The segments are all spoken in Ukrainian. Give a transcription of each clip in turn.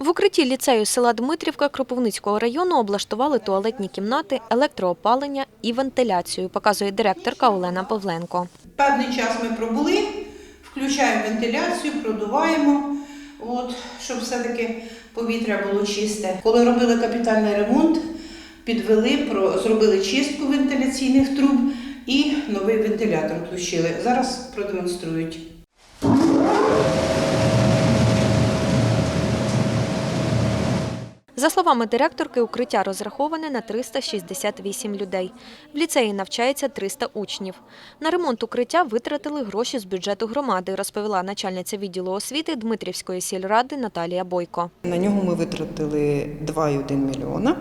В укритті ліцею села Дмитрівка Кропивницького району облаштували туалетні кімнати, електроопалення і вентиляцію, показує директорка Олена Павленко. Певний час ми пробули, включаємо вентиляцію, продуваємо, от, щоб все-таки повітря було чисте. Коли робили капітальний ремонт, підвели, зробили чистку вентиляційних труб і новий вентилятор включили. Зараз продемонструють. За словами директорки, укриття розраховане на 368 людей. В ліцеї навчається 300 учнів. На ремонт укриття витратили гроші з бюджету громади, розповіла начальниця відділу освіти Дмитрівської сільради Наталія Бойко. На нього ми витратили 2,1 мільйона.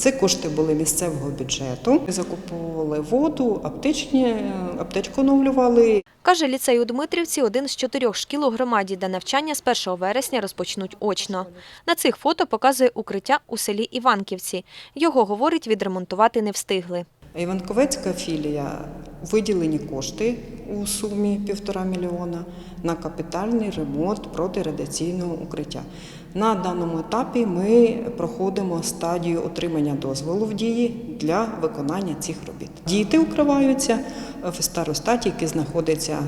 Це кошти були місцевого бюджету. Закуповували воду, аптечні, аптечку оновлювали. Каже, ліцей у Дмитрівці один з чотирьох шкіл у громаді, де навчання з 1 вересня розпочнуть очно. На цих фото показує укриття у селі Іванківці. Його, говорить, відремонтувати не встигли. Іванковецька філія виділені кошти у сумі півтора мільйона на капітальний ремонт протирадіаційного укриття. На даному етапі ми проходимо стадію отримання дозволу в дії для виконання цих робіт. Діти укриваються в старостаті, який знаходиться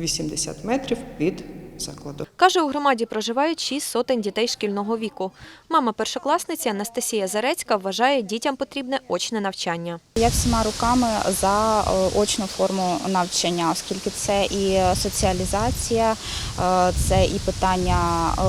80 метрів від закладу. Каже, у громаді проживають шість сотень дітей шкільного віку. Мама першокласниці Анастасія Зарецька вважає, дітям потрібне очне навчання. Я всіма руками за е, очну форму навчання, оскільки це і соціалізація, е, це і питання е,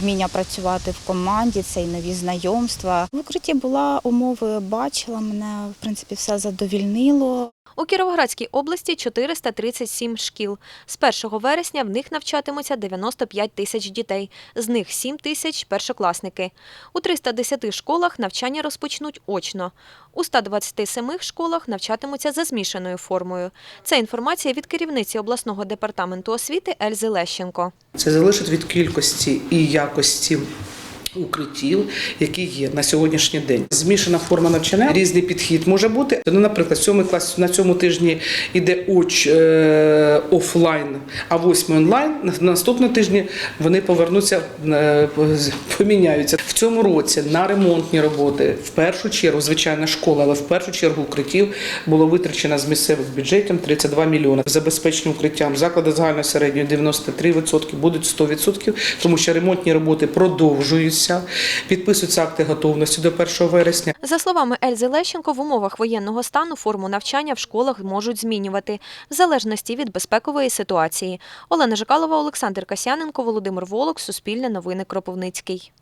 вміння працювати в команді, це і нові знайомства. В укритті була умови, бачила мене, в принципі, все задовільнило. У Кіровоградській області 437 шкіл. З 1 вересня в них навчатимуться 95 тисяч дітей, з них 7 тисяч – першокласники. У 310 школах навчання розпочнуть очно. У 127 школах навчатимуться за змішаною формою. Це інформація від керівниці обласного департаменту освіти Ельзи Лещенко. Це залежить від кількості і якості. Укриттів, які є на сьогоднішній день, змішана форма навчання, різний підхід може бути. Ну, наприклад, сьомий клас на цьому тижні йде уч е, офлайн, а восьмий онлайн. На наступному тижні вони повернуться, е, поміняються в цьому році на ремонтні роботи. В першу чергу, звичайно, школа, але в першу чергу укриттів було витрачено з місцевих бюджетів 32 мільйони. Забезпечені укриттям заклади загальної середньої 93%, будуть 100%, тому що ремонтні роботи продовжуються. Підписуються акти готовності до 1 вересня. За словами Ельзи Лещенко, в умовах воєнного стану форму навчання в школах можуть змінювати в залежності від безпекової ситуації. Олена Жикалова, Олександр Касяненко, Володимир Волок, Суспільне новини Кропивницький.